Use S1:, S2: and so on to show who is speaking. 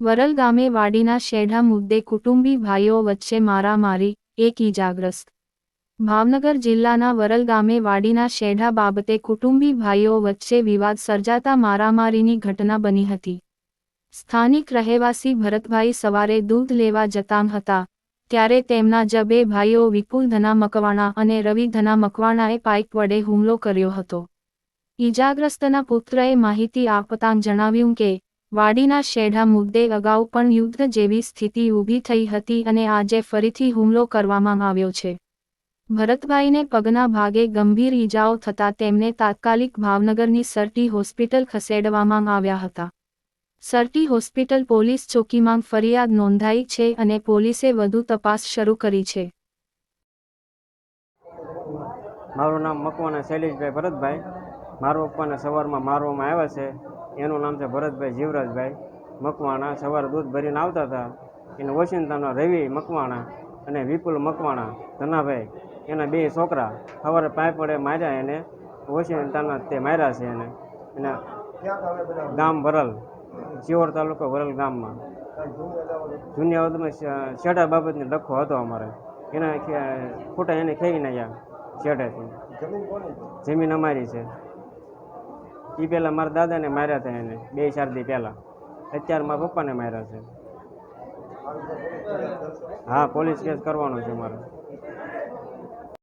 S1: વરલ ગામે વાડીના શેઢા મુદ્દે કુટુંબી ભાઈઓ વચ્ચે મારામારી, એક ઈજાગ્રસ્ત. ભાવનગર જિલ્લાના વરલ ગામે વાડીના શેઢા બાબતે કુટુંબી ભાઈઓ વચ્ચે વિવાદ સર્જાતા મારામારીની ઘટના બની હતી. સ્થાનિક રહેવાસી ભરતભાઈ સવારે દૂધ લેવા જતા હતા, ત્યારે તેમના જ બે ભાઈઓ વિપુલ ધના મકવાણા અને રવિ ધના મકવાણાએ પાઇક વડે હુમલો કર્યો હતો. ઈજાગ્રસ્તના પુત્રએ માહિતી આપતાં જણાવ્યું કે વાડીના શેઢા મુદ્દે અગાઉ પણ યુદ્ધ જેવી સ્થિતિ ઊભી થઈ હતી અને આજે ફરીથી હુમલો કરવામાં આવ્યો છે. ભરતભાઈને પગના ભાગે ગંભીર ઈજાઓ થતાં તેમને તાત્કાલિક ભાવનગરની સરટી હોસ્પિટલ ખસેડવામાં આવ્યા હતા. સરટી હોસ્પિટલ પોલીસ ચોકીમાં ફરિયાદ નોંધાઈ છે અને પોલીસે વધુ તપાસ શરૂ કરી છે.
S2: મારું નામ મકવાના શૈલેષભાઈ ભરતભાઈ. મારો પપ્પાને સવારમાં મારવામાં આવ્યા છે. એનું નામ છે ભરતભાઈ જીવરાજભાઈ મકવાણા. સવારે દૂધ ભરીને આવતા હતા. એને ઓશિંતાના રવિ મકવાણા અને વિપુલ મકવાણા ધનાભાઈ એના બે છોકરા સવારે પાય પડે માર્યા એને. ઓશિંતાના તે માર્યા છે એને. એના ગામ વરલ ચિયોડ તાલુકો વરલ ગામમાં. જૂની અવધમાં શેઢા બાબતને લખો હતો અમારે. એના ખોટા એને ખેવી નાખ્યા શેઢેથી. જમીન અમારી છે. એ પહેલાં મારા દાદાને માર્યા હતા એને, બે ચાર દી પહેલાં. અત્યારે મારા પપ્પાને માર્યા છે. હા, પોલીસ કેસ કરવાનો છે મારે.